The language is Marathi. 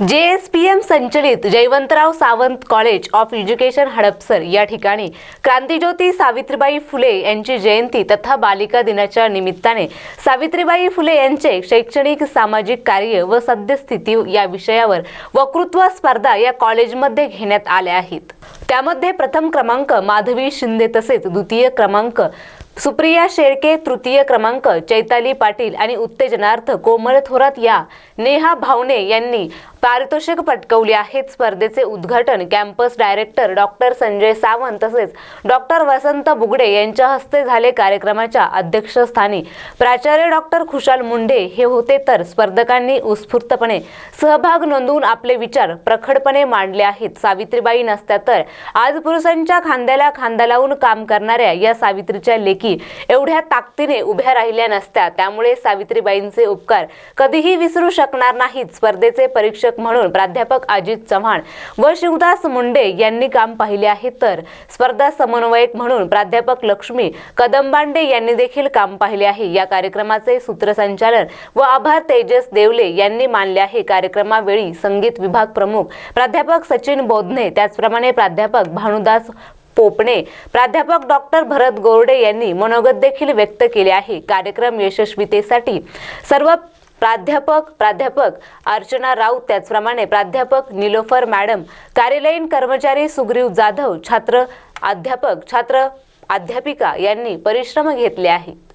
जे एस पी एम संचलित Jaywantrao Sawant college of education Hadapsar या ठिकाणी क्रांतीज्योती सावित्रीबाई फुले यांची जयंती तथा बालिका दिनाच्या निमित्ताने सावित्रीबाई फुले यांचे शैक्षणिक सामाजिक कार्य व सद्यस्थिती या विषयावर वक्तृत्व स्पर्धा या कॉलेजमध्ये घेण्यात आल्या आहेत. त्यामध्ये प्रथम क्रमांक माधवी शिंदे तसेच द्वितीय क्रमांक सुप्रिया शेळके तृतीय क्रमांक चैताली पाटील आणि उत्तेजनार्थ कोमल थोरात या नेहा भावने यांनी पारितोषिक पटकवली आहेत. स्पर्धेचे उद्घाटन campus director doctor Sanjay Sawant तसेच डॉक्टर वसंत बुगडे यांच्या हस्ते झाले कार्यक्रमाच्या अध्यक्षस्थानी. प्राचार्य डॉक्टर खुशाल मुंडे हे होते तर स्पर्धकांनी उत्स्फूर्तपणे सहभाग नोंदवून आपले विचार प्रखडपणे मांडले आहेत. सावित्रीबाई नसत्या तर आज पुरुषांच्या खांद्याला खांदा लावून काम करणाऱ्या या सावित्रीच्या लेखी एवढ्या ताकदीने उभ्या राहिल्या नसत्या. त्यामुळे सावित्रीबाईंचे उपकार कधीही विसरू शकणार नाहीत. स्पर्धेचे परीक्षक म्हणून प्राध्यापक अजित चव्हाण व शिवदास मुंडे यांनी काम पाहिले आहे तर स्पर्धा समन्वयक म्हणून प्राध्यापक लक्ष्मी कदंबांडे यांनी देखील काम पाहिले आहे. या कार्यक्रमाचे सूत्रसंचालन व आभार तेजस देवले यांनी मानले आहे. कार्यक्रमावेळी संगीत विभाग प्रमुख प्राध्यापक सचिन बोधने त्याचप्रमाणे प्राध्यापक भानुदास पोपणे प्राध्यापक डॉक्टर भरत गोरडे यांनी मनोगत देखील व्यक्त केले आहे. कार्यक्रम यशस्वीतेसाठी सर्व प्राध्यापक प्राध्यापक अर्चना राऊत त्याचप्रमाणे प्राध्यापक निलोफर मॅडम कार्यालयीन कर्मचारी सुग्रीव जाधव छात्र अध्यापक छात्र अध्यापिका यांनी परिश्रम घेतले आहेत